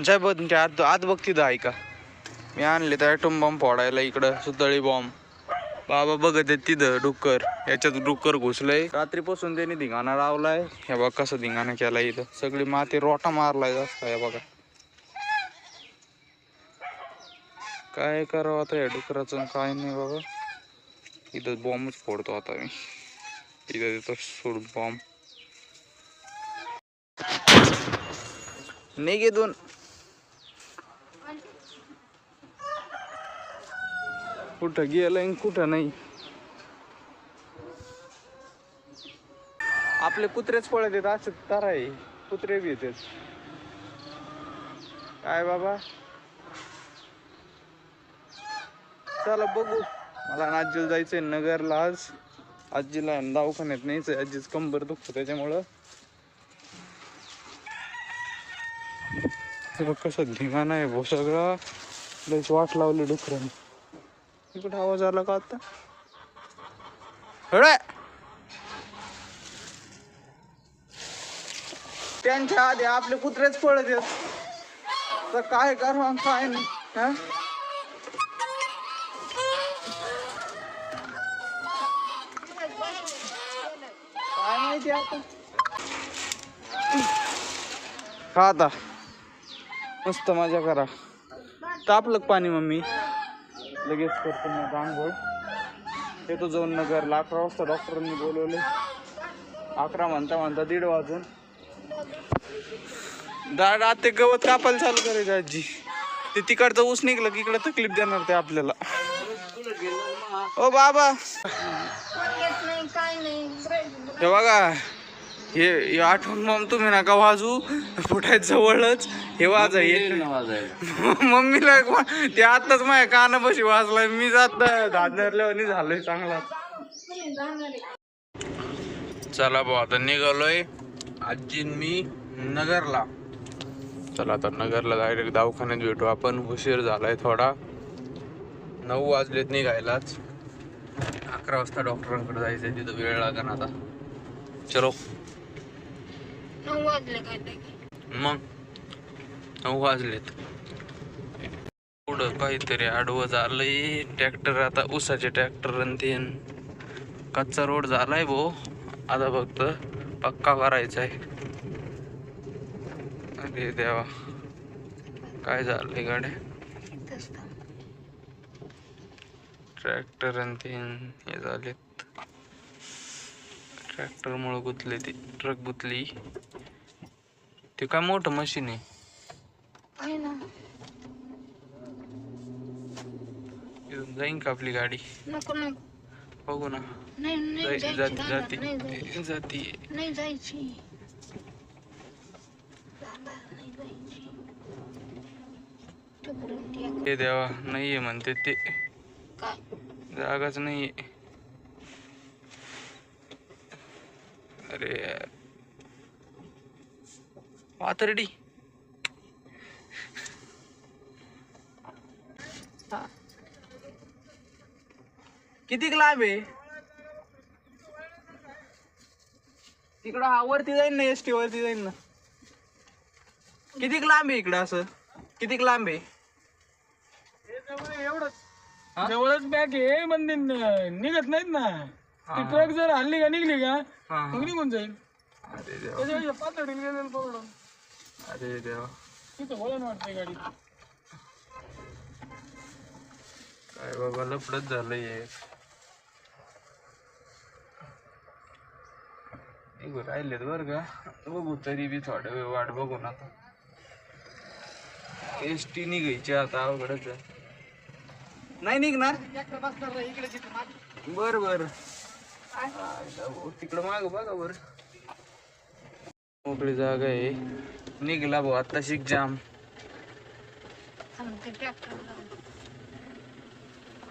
जय बघ तुमच्या आत आत बघ तिथं ऐका. मी आणले तर ॲटम बॉम्ब फोडायला इकडं सुतळी बॉम्ब बाबा बघत आहेत तिथं डुक्कर. याच्यात डुक्कर घुसलंय. रात्रीपासून त्यांनी धिंगाणा लावलाय. हे बघ कसं धिंगाणा केलाय इथं. सगळी माती रोटा मारलाय जास्त हे बघा. काय करावं आता या डुकराचं काय नाही बाबा. इथं बॉम्बच फोडतो आता मी. इथं देतो सोड बॉम्ब निघे कुठं गेलं कुठं नाही. आपले कुत्रेच पळत येत असं तर आहे. कुत्रे बी येतेच काय बाबा? चला बघू. मला आजीला जायचंय नगरला आज. आजीला दवाखान्यात न्यायचंय. आजीच कंबर दुखतो त्याच्यामुळं. बघ कसं धिंगाणा आहे भो सगळा. लयच वाट लावली डुकरांनी. इकडे आवाज आला का आता? हळे त्यांच्या आधी आपले कुत्रेच पळत येत. तर काय करू काय नाही हा? काय माहिती आता? खा आता. मस्त मजा करा. तापलं पाणी मम्मी? लगेच करतो मग आंघोळ. येतो जाऊन नगरला अकरा वाजता डॉक्टरांनी बोलवले. अकरा म्हणता म्हणता दीड वाजून. आता ते गवत कापायला चालू करायचं आजी. ते तिकडचं ऊस निघलं की इकडं तकलीफ देणार ते आपल्याला. ओ बाबा. हे बघा. हे आठवण मग तुम्ही नका वाजू फुटायत जवळच हे वाजा हे. मम्मीला ते आताच माझ्या कानापाशी वाजलाय. मी जात दादरल्यावर झालोय चांगला. चला भाऊ आता निघालोय. आजी मी नगरला. चला आता नगरला डायरेक्ट दवाखान्यात भेटू. आपण उशीर झालाय थोडा. नऊ वाजलेत निघायलाच. अकरा वाजता डॉक्टरांकडे जायचंय. तिथं वेळ लागेल आता. चलो. नऊ वाजले काय मग? नऊ वाजलेत. पुढं काहीतरी आडवं झालंय. ट्रॅक्टर आता उसाचे ट्रॅक्टर आणि ते कच्चा रोड झालाय भो. आता फक्त पक्का करायचा आहे अरे देवा. काय झालंय गाड्या? ट्रॅक्टर आणि ते हे झालेत. ट्रॅक्टर मुळे गुतले ती ट्रक गुतली. ते काय मोठं मशीन आहे. आहे ना. इथून जाईन का आपली गाडी? नको नको. बघू ना. नाही नाही जायची जात- दादा, नाही जायची. जाती जाती. नाही जायची. दादा, नाही जायची. तिकडून ते हे देवा नाहीये म्हणते ते. काय? जागाच नाहीये. अरे पातर्डी किती लांब आहे? तिकडं हा वरती जाईन ना एस टी वरती जाईन ना. किती लांब आहे इकडं असं? किती लांब आहे? हा? जवळच बॅग आहे. पण ते न- निघत नाहीत ना. ती ट्रक जर हल्ली का निघली का मग. निघून जाईल. त्याच्यापेक्षा पातळी गेलेलं अरे देवा. तिथं वळण वाटते गाडी काय बाबा लफडच झालंय राहिलेत बर का. बघू तरी बी थोडा वेळ वाट बघून आता. एस टी निघायची आता अवघडच. नाही निघणार? बर बर. तिकडं माग बघा बर. मोकळी जागा आहे. निघला भाऊ आता शिक जाम.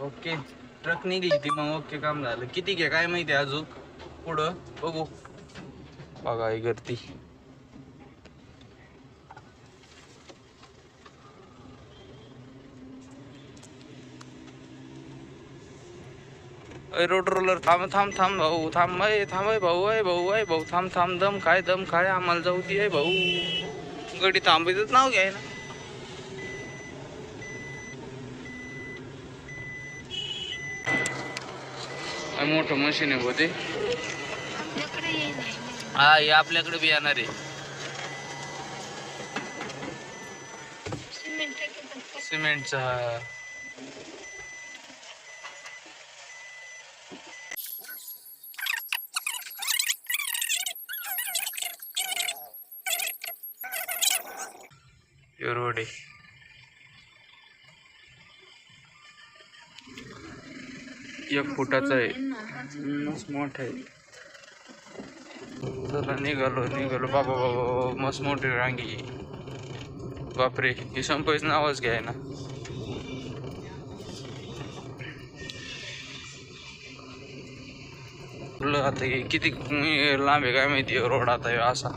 ओके ट्रक निघली ती मग. ओके काम झालं. किती घे काय माहिती अजून? पुढं बघू. बघा गर्दी रोड रोलर थांब थांब थांब भाऊ थांब आहे थांब आहे भाऊ आहे भाऊ आहे भाऊ थांब थांब दम काय दम काय आम्हाला जाऊ दे भाऊ. गडी थांबायचंच नाव घ्याय ना मोठं मशीन आहे होते हा हे आपल्याकडे बी येणार आहे. सिमेंटचा हे एक फुटाचा आहे. मस्त मोठा आहे. चला निघालो निघालो. बाबा बाबा मस्त मोठी रांगी. बापरे ही संपायचं नावच घ्याय ना. आता हे किती लांब आहे काय माहिती रोड आता असा.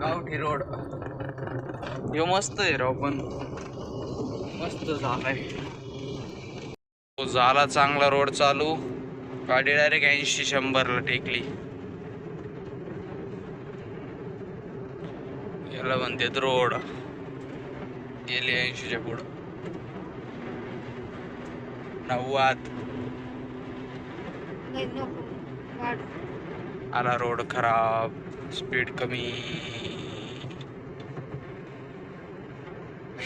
गावठी रोड. ह्यो मस्त आहे राव पण. मस्त झालाय तो झाला चांगला रोड चालू. गाडी डायरेक्ट ऐंशी शंभरला टेकली. याला म्हणतात रोड. गेली ऐंशीच्या पुढं. नव्वद. आला रोड खराब. स्पीड कमी.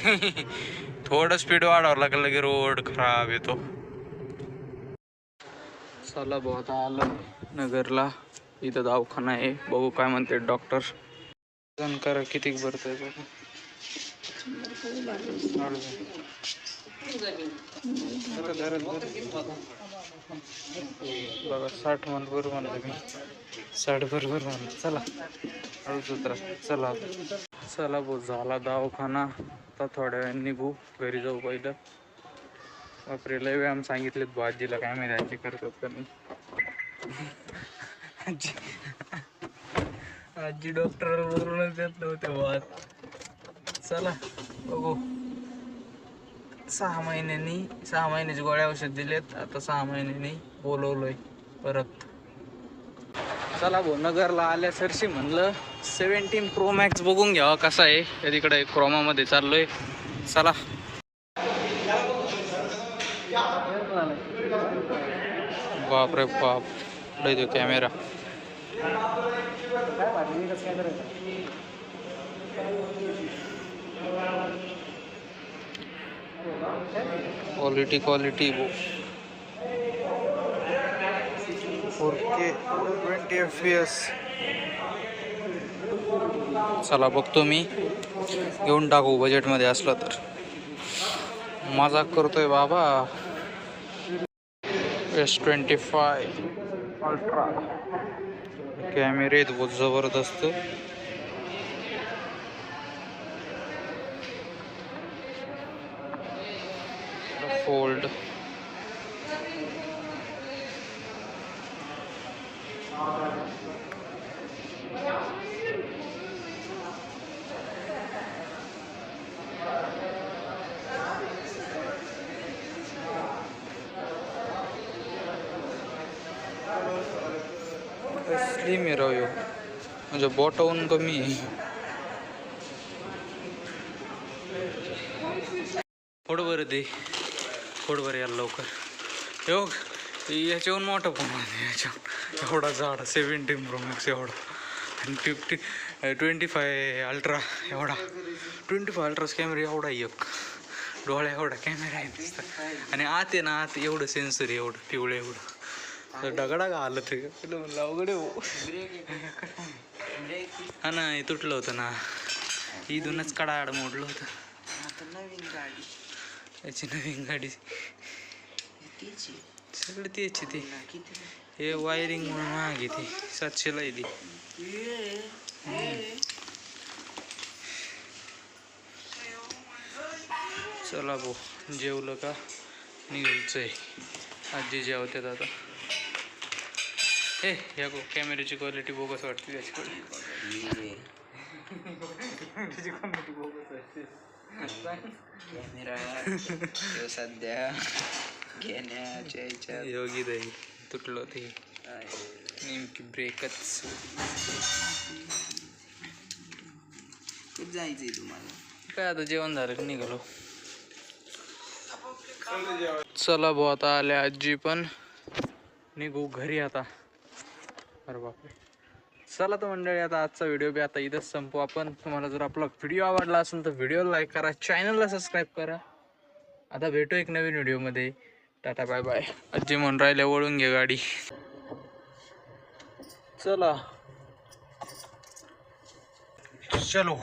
थोडं स्पीड वाढावं लागलं की रोड खराब येतो. चला भाऊ आता आलं नगरला. इथं दवाखाना आहे. बघू काय म्हणते डॉक्टर करा किती भरत आहे बघा. साठ म्हण बरोबर म्हणलं मी. साठ बरोबर म्हणलं चला. हळूच उतरा चला. चला भाऊ झाला दवाखाना. आता थोड्या वेळ निघू. घरी जाऊ पहिलं. बापरे लय व्यायाम सांगितलेत भाऊ आजीला. काय माहिती आजी करतात का नाही. आजी. आजी डॉक्टर बोलूनच देत नव्हते वाद चला बघू. सहा महिन्यांनी सहा महिन्याची गोळ्या औषध दिलेत. आता सहा महिन्यांनी बोलवलोय परत. चला भाऊ नगरला आल्या सरशी म्हणलं सेवन्टीन प्रो मॅक्स बघून घ्यावा कसा आहे. त्या तिकडे क्रोमामध्ये चाललोय. चला. बापरे बाप. पुढे तो camera quality quality four K twenty F S चला बघतो मी. घेऊन टाकू बजेटमध्ये असलं तर. मजाक करतोय बाबा. एस ट्वेंटी फाय अल्ट्रा कॅमेरे आहेत बहुत जबरदस्त. फोल्ड स्लिम आहे राव म्हणजे बोटावून कमी. आहे फोड बरं दे. फोड बरं यायला लवकर. हो याच्याहून मोठा फोन आहे याच्या एवढा झाड सेव्हन्टी प्रो मॅक्स एवढा. आणि फिफ्टी ट्वेंटी फाय अल्ट्रा एवढा. ट्वेंटी फाय अल्ट्राच कॅमेरा एवढा एक. डोळ्या एवढा कॅमेरा आहे नुसता. आणि आत आहे ना आत एवढं सेन्सर एवढं पिवळं एवढं. डगडा का आलं ते? म्हणलं अवघड आहे हो हा ना हे तुटलं होतं ना. इथूनच कडाड मोडलं होतं. याची नवीन गाडी. सगळं तेच आहे ते. हे वायरिंग म्हणून महाग आहे ती सातशेला आहे ती. चला भाऊ जेवलं का? निघायचंय. आजी जेवतात आता. हे या गो कॅमेऱ्याची क्वालिटी बोगस वाटते त्याच्याकडे. कॅमेऱ्याची क्वालिटी बोगस वाटते. कॅमेरा ह्यो सध्या घेण्याच्या ह्याच्यात योगी दही तुटलं ते. नेमकी ब्रेकच जायचंय तुम्हाला? काय आता जेवण झालं की निघालो. चला भाऊ आता आल्या आजी पण. निघू घरी आता. अरे बापरे. चला तर मंडळी आता आजचा व्हिडिओ बी आता इथंच संपू. आपण तुम्हाला जर आपला व्हिडिओ आवडला असेल तर व्हिडिओ लाईक करा चॅनलला सबस्क्राईब करा. आता भेटू एक नवीन व्हिडिओमध्ये टाटा बाय बाय अज्जी म्हणून राहिले वळून घे गाडी. चला. चलो.